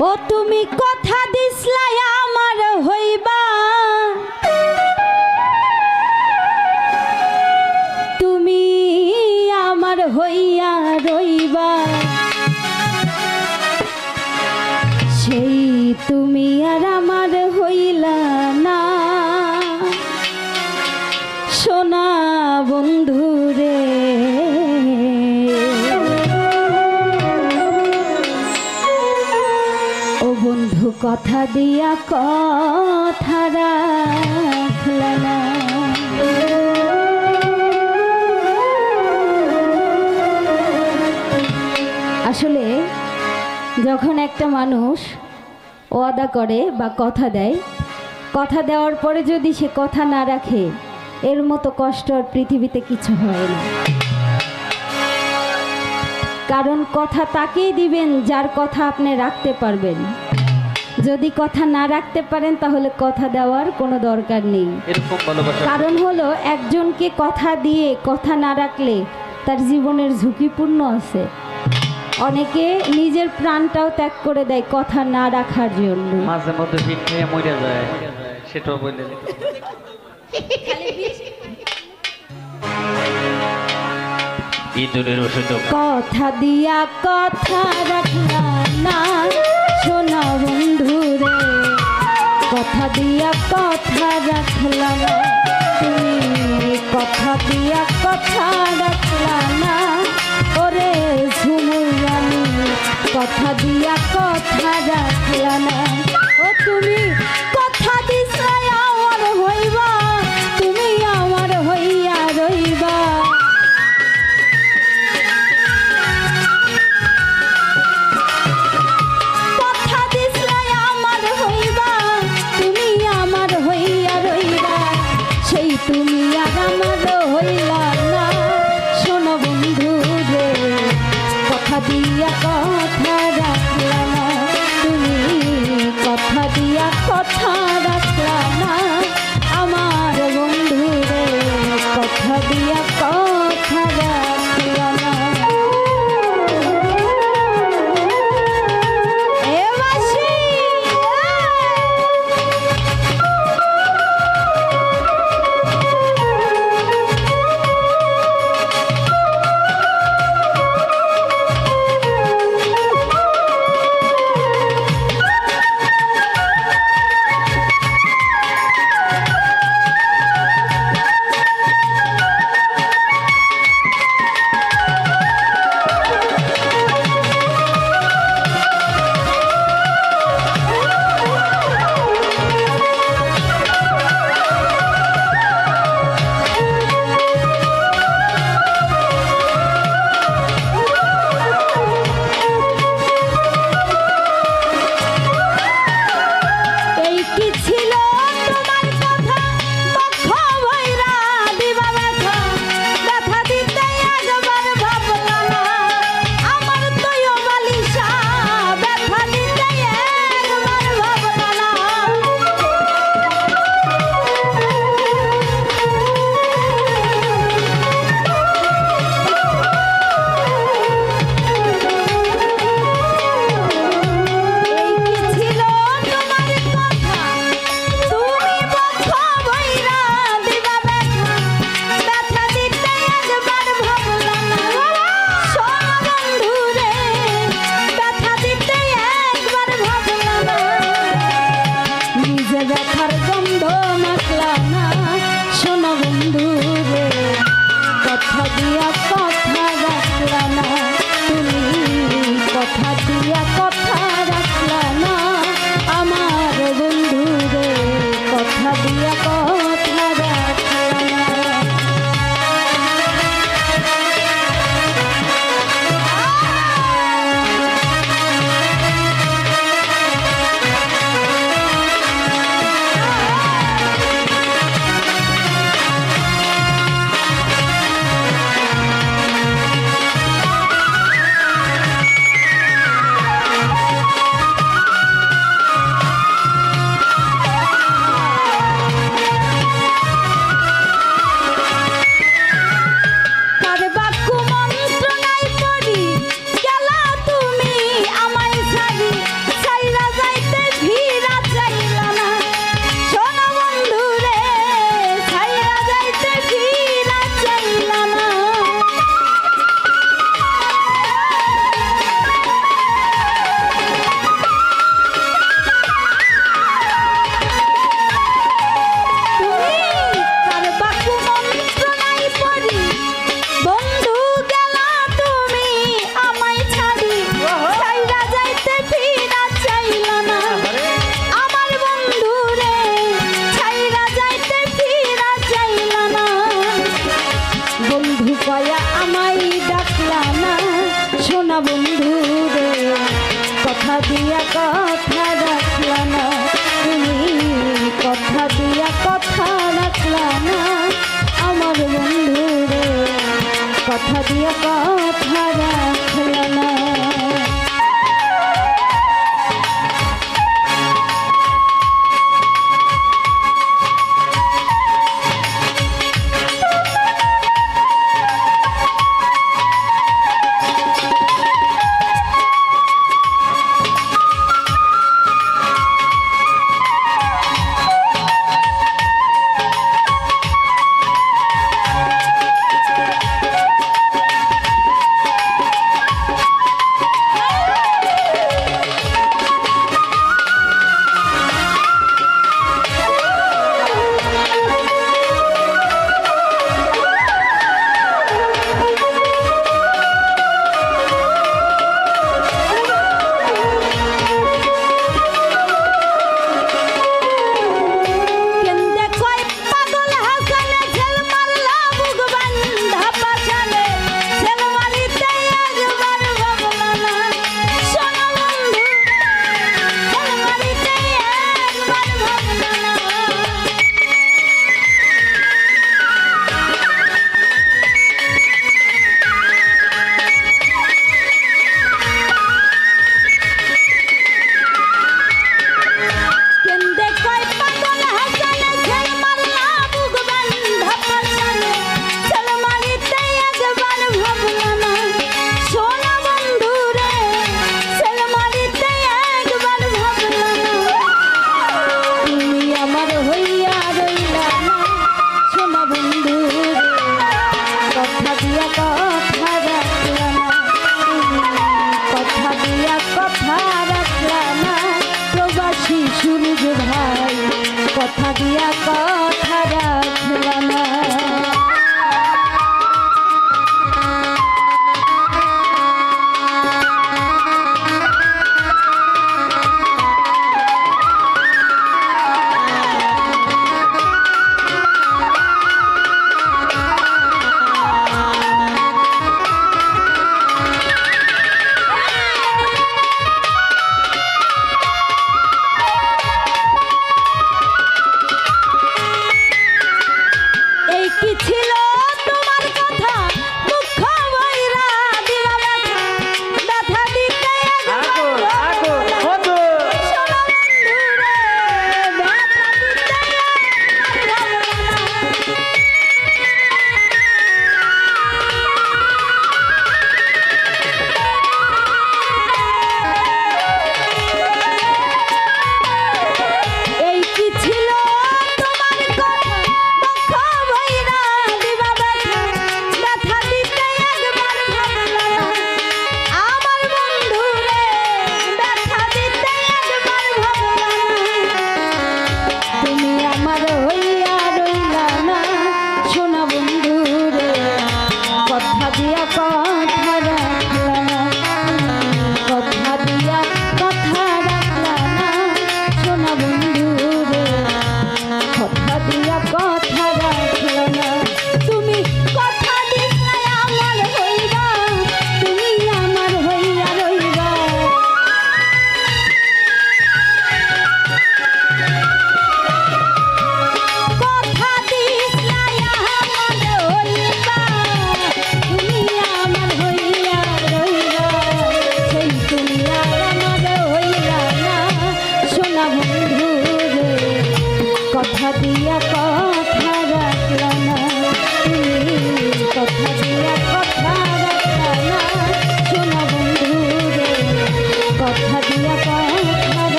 ও তুমি কথা দিসলাই আমার হইবা কথা দিয়া কথা রাখলা না আসলে যখন একটা মানুষ ওয়াদা করে বা কথা দেয়, কথা দেওয়ার পরে যদি সে কথা না রাখে, এর মতো কষ্ট আর পৃথিবীতে কিছু হয় না। কারণ কথা তাকেই দিবেন যার কথা আপনি রাখতে পারবেন। যদি কথা না রাখতে পারেন তাহলে কথা দেওয়ার কোনো দরকার নেই। কারণ হলো একজনকে কথা দিয়ে কথা না রাখলে তার জীবনের ঝুঁকিপূর্ণ আছে। অনেকে নিজের প্রাণটাও ত্যাগ করে দেয় কথা না রাখার জন্য। মাঝে মধ্যে ভিট খেয়ে মরে যায় সেটাও বলে দিত। ইঁদুরের ওষুধ কথা দিয়া কথা রাখলা না। শোনা বন্ধু রে কথা দিয়া কথা রাখলাম তুমি কথা দিয়া কথা রাখলাম ওরে ঝুমুর কথা দিয়া কথা রাখলাম না। ও তুমি কথা দিয়া কথা রাখলা